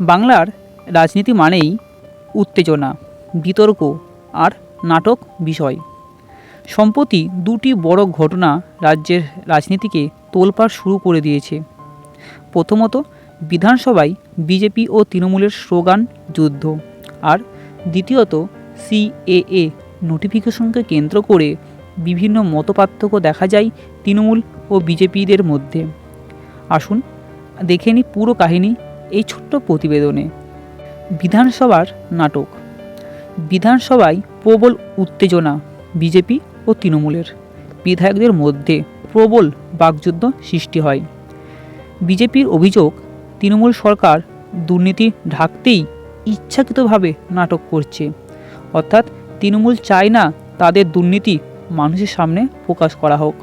বাংলার রাজনীতি মানেই উত্তেজনা, বিতর্ক আর নাটক বিষয়। সম্প্রতি দুটি বড় ঘটনা রাজ্যের রাজনীতিকে তোলপাড় শুরু করে দিয়েছে। প্রথমত, বিধানসভায় বিজেপি ও তৃণমূলের স্লোগান, যুদ্ধ। আর দ্বিতীয়ত, সিএএ নোটিফিকেশনকে কেন্দ্র করে বিভিন্ন মতপার্থক্য দেখা যায় তৃণমূল ও বিজেপিদের মধ্যে। আসুন, দেখে নিই পুরো কাহিনী এই ছোট্ট প্রতিবেদনে। বিধানসভার নাটক। বিধানসভায় প্রবল উত্তেজনা বিজেপি ও তৃণমূলের। বিধায়কদের মধ্যে প্রবল বাকযুদ্ধ সৃষ্টি হয়। বিজেপির অভিযোগ, তৃণমূল সরকার দুর্নীতি ঢাকতেই ইচ্ছাকৃতভাবে নাটক করছে। অর্থাৎ তৃণমূল চায় না তাদের দুর্নীতি মানুষের সামনে প্রকাশ করা হোক।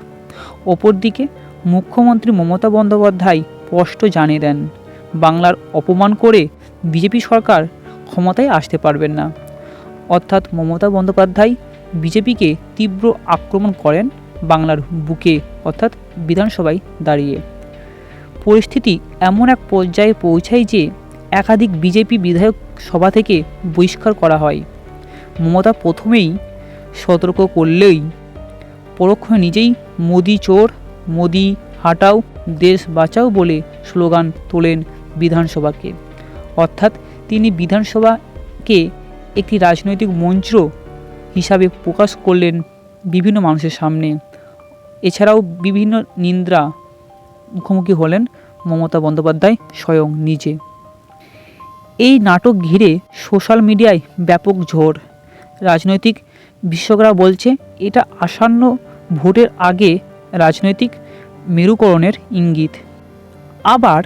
অপরদিকে মুখ্যমন্ত্রী মমতা বন্দ্যোপাধ্যায় স্পষ্ট জানিয়ে দেন বাংলার অপমান করে বিজেপি সরকার ক্ষমতায় আসতে পারবেন না। অর্থাৎ মমতা বন্দ্যোপাধ্যায় বিজেপিকে তীব্র আক্রমণ করেন বাংলার বুকে, অর্থাৎ বিধানসভায় দাঁড়িয়ে। পরিস্থিতি এমন এক পর্যায়ে পৌঁছায় যে একাধিক বিজেপি বিধায়ক সভা থেকে বহিষ্কার করা হয়। মমতা প্রথমেই সতর্ক করলেই পরোক্ষণে নিজেই মোদি চোর, মোদি হাঁটাও, দেশ বাঁচাও বলে স্লোগান তোলেন বিধানসভাকে। অর্থাৎ তিনি বিধানসভাকে একটি রাজনৈতিক মঞ্চ হিসাবে প্রকাশ করলেন বিভিন্ন মানুষের সামনে। এছাড়াও বিভিন্ন নিন্দ্রা মুখোমুখি হলেন মমতা বন্দ্যোপাধ্যায় স্বয়ং নিজে। এই নাটক ঘিরে সোশ্যাল মিডিয়ায় ব্যাপক ঝড়। রাজনৈতিক বিশেষজ্ঞরা বলছে, এটা আসন্ন ভোটের আগে রাজনৈতিক মেরুকরণের ইঙ্গিত। আবার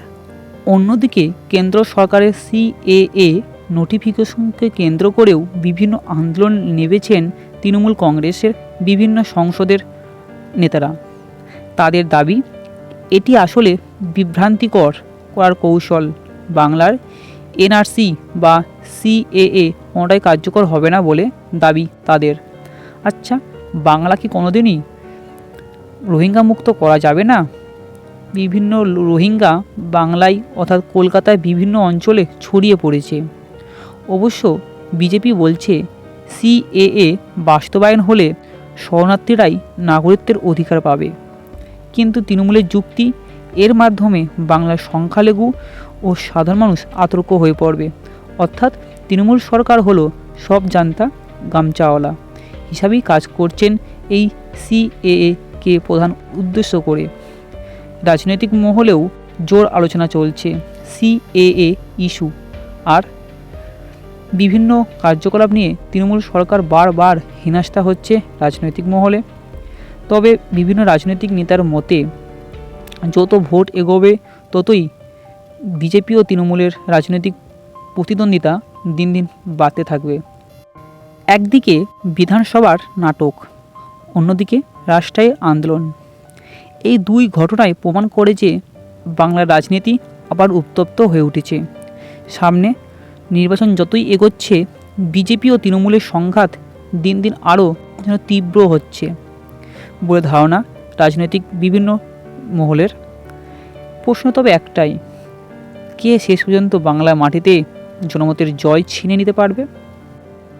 অন্যদিকে কেন্দ্র সরকারের সিএএ নোটিফিকেশনকে কেন্দ্র করেও বিভিন্ন আন্দোলন নেমেছেন তৃণমূল কংগ্রেসের বিভিন্ন সংসদের নেতারা। তাদের দাবি, এটি আসলে বিভ্রান্তিকর করার কৌশল। বাংলার এনআরসি বা সিএএ কোনোটাই কার্যকর হবে না বলে দাবি তাদের। আচ্ছা বাংলা কি কোনোদিনই রোহিঙ্গা মুক্ত করা যাবে না? বিভিন্ন রোহিঙ্গা বাংলায় অর্থাৎ কলকাতায় বিভিন্ন অঞ্চলে ছড়িয়ে পড়েছে। অবশ্য বিজেপি বলছে, সিএএ বাস্তবায়ন হলে শরণার্থীরাই নাগরিকত্বের অধিকার পাবে। কিন্তু তৃণমূলের যুক্তি এর মাধ্যমে বাংলার সংখ্যালঘু ও সাধারণ মানুষ আতর্ক হয়ে পড়বে। অর্থাৎ তৃণমূল সরকার হলো সব জানতা গামচাওয়ালা হিসাবেই কাজ করছেন এই সিএএ কে প্রধান উদ্দেশ্য করে। রাজনৈতিক মহলেও জোর আলোচনা চলছে, সিএএ ইস্যু। আর বিভিন্ন কার্যকলাপ নিয়ে তৃণমূল সরকার বারবার হিনাস্তা হচ্ছে রাজনৈতিক মহলে। তবে বিভিন্ন রাজনৈতিক নেতার মতে, যত ভোট এগোবে, ততই বিজেপি ও তৃণমূলের রাজনৈতিক প্রতিদ্বন্দ্বিতা দিন দিন বাড়তে থাকবে। একদিকে বিধানসভার নাটক, অন্যদিকে রাষ্ট্রায় আন্দোলন। এই দুই ঘটনায় প্রমাণ করে যে বাংলার রাজনীতি আবার উত্তপ্ত হয়ে উঠেছে। সামনে নির্বাচন যতই এগোচ্ছে, বিজেপি ও তৃণমূলের সংঘাত দিন দিন আরও যেন তীব্র হচ্ছে বলে ধারণা রাজনৈতিক বিভিন্ন মহলের। প্রশ্ন তবে একটাই, কে শেষ পর্যন্ত বাংলা মাটিতে জনমতের জয় ছিনে নিতে পারবে?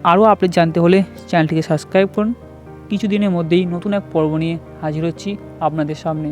আরও আপডেট জানতে হলে চ্যানেলটিকে সাবস্ক্রাইব করুন। কিছুদিনের মধ্যেই নতুন এক পর্ব নিয়ে হাজির হচ্ছি আপনাদের সামনে।